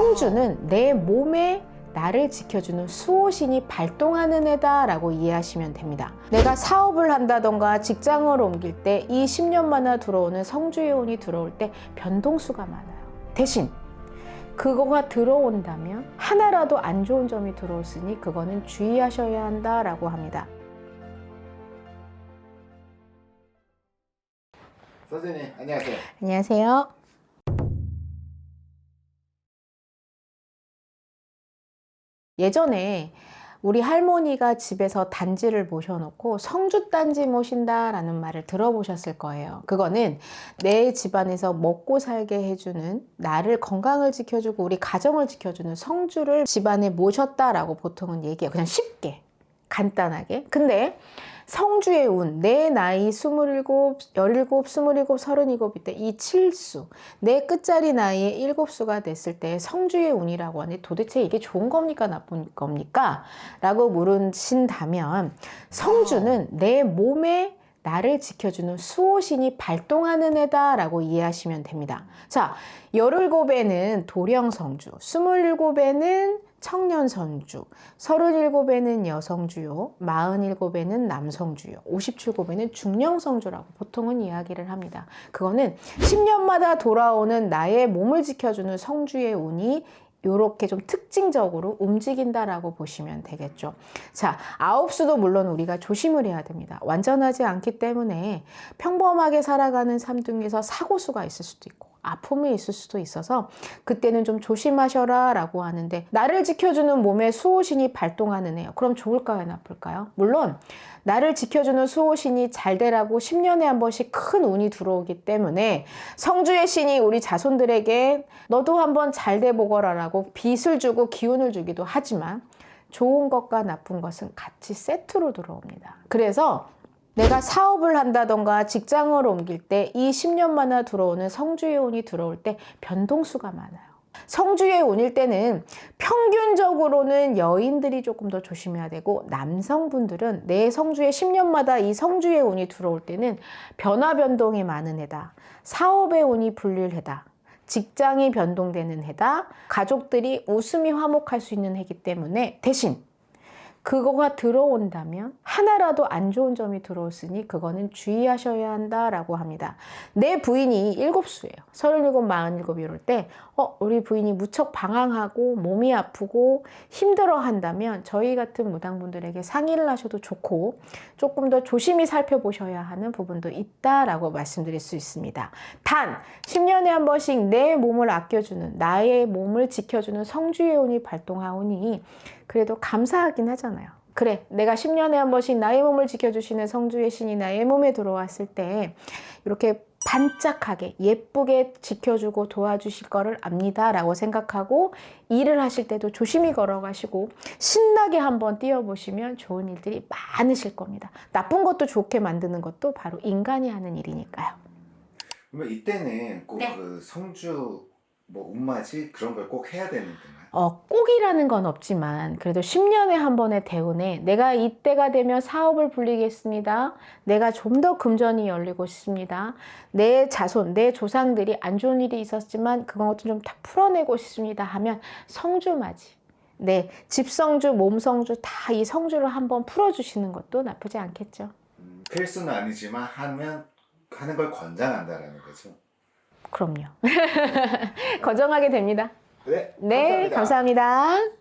성주는 내 몸에 나를 지켜주는 수호신이 발동하는 애다라고 이해하시면 됩니다. 내가 사업을 한다던가 직장을 옮길 때 이 10년마다 들어오는 성주의 운이 들어올 때 변동수가 많아요. 대신 그거가 들어온다면 하나라도 안 좋은 점이 들어왔으니 그거는 주의하셔야 한다라고 합니다. 선생님 안녕하세요. 안녕하세요. 예전에 우리 할머니가 집에서 단지를 모셔놓고 성주 단지 모신다라는 말을 들어보셨을 거예요. 그거는 내 집안에서 먹고 살게 해주는 나를 건강을 지켜주고 우리 가정을 지켜주는 성주를 집안에 모셨다라고 보통은 얘기해요. 그냥 쉽게 간단하게. 근데 성주의 운, 내 나이 27, 17, 27, 37일 때이 칠수, 내 끝자리 나이에 일곱 수가 됐을 때 성주의 운이라고 하는데 도대체 이게 좋은 겁니까 나쁜 겁니까? 라고 물으신다면 성주는 내 몸에 나를 지켜주는 수호신이 발동하는 애다라고 이해하시면 됩니다. 자, 17에는 도령성주, 27에는 청년성주, 37에는 여성주요, 47에는 남성주요, 57에는 중령성주라고 보통은 이야기를 합니다. 그거는 10년마다 돌아오는 나의 몸을 지켜주는 성주의 운이 요렇게 좀 특징적으로 움직인다라고 보시면 되겠죠. 자, 아홉 수도 물론 우리가 조심을 해야 됩니다. 완전하지 않기 때문에 평범하게 살아가는 삶 중에서 사고수가 있을 수도 있고 아픔이 있을 수도 있어서 그때는 좀 조심하셔라 라고 하는데 나를 지켜주는 몸의 수호신이 발동하는 애요. 그럼 좋을까요? 나쁠까요? 물론 나를 지켜주는 수호신이 잘 되라고 10년에 한 번씩 큰 운이 들어오기 때문에 성주의 신이 우리 자손들에게 너도 한번 잘 돼 보거라 라고 빚을 주고 기운을 주기도 하지만 좋은 것과 나쁜 것은 같이 세트로 들어옵니다. 그래서 내가 사업을 한다던가 직장을 옮길 때 이 10년마다 들어오는 성주의 운이 들어올 때 변동수가 많아요. 성주의 운일 때는 평균적으로는 여인들이 조금 더 조심해야 되고 남성분들은 내 성주에 10년마다 이 성주의 운이 들어올 때는 변화 변동이 많은 해다. 사업의 운이 불릴 해다. 직장이 변동되는 해다. 가족들이 웃음이 화목할 수 있는 해기 때문에 대신 그거가 들어온다면 하나라도 안 좋은 점이 들어왔으니 그거는 주의하셔야 한다라고 합니다. 내 부인이 일곱 수예요. 서른일곱, 마흔일곱 이럴 때, 어, 우리 부인이 무척 방황하고 몸이 아프고 힘들어 한다면 저희 같은 무당분들에게 상의를 하셔도 좋고 조금 더 조심히 살펴보셔야 하는 부분도 있다라고 말씀드릴 수 있습니다. 단, 10년에 한 번씩 내 몸을 아껴주는, 나의 몸을 지켜주는 성주의 운이 발동하오니 그래도 감사하긴 하잖아요. 그래, 내가 10년에 한 번씩 나의 몸을 지켜주시는 성주의 신이 나의 몸에 들어왔을 때 이렇게 반짝하게 예쁘게 지켜주고 도와주실 거를 압니다. 라고 생각하고 일을 하실 때도 조심히 걸어가시고 신나게 한번 뛰어보시면 좋은 일들이 많으실 겁니다. 나쁜 것도 좋게 만드는 것도 바로 인간이 하는 일이니까요. 그러면 이때는 꼭 네. 그 성주 뭐 운맞이 그런 걸 꼭 해야 되는 건가요? 어, 꼭이라는 건 없지만 그래도 10년에 한 번의 대운에 내가 이때가 되면 사업을 불리겠습니다. 내가 좀 더 금전이 열리고 싶습니다. 내 자손, 내 조상들이 안 좋은 일이 있었지만 그것도 좀 다 풀어내고 싶습니다 하면 성주맞이. 네, 집성주, 몸성주 다 이 성주를 한번 풀어주시는 것도 나쁘지 않겠죠. 음, 필수는 아니지만 하면 하는 걸 권장한다라는 거죠. 그럼요. 거정하게 됩니다. 네, 네, 감사합니다.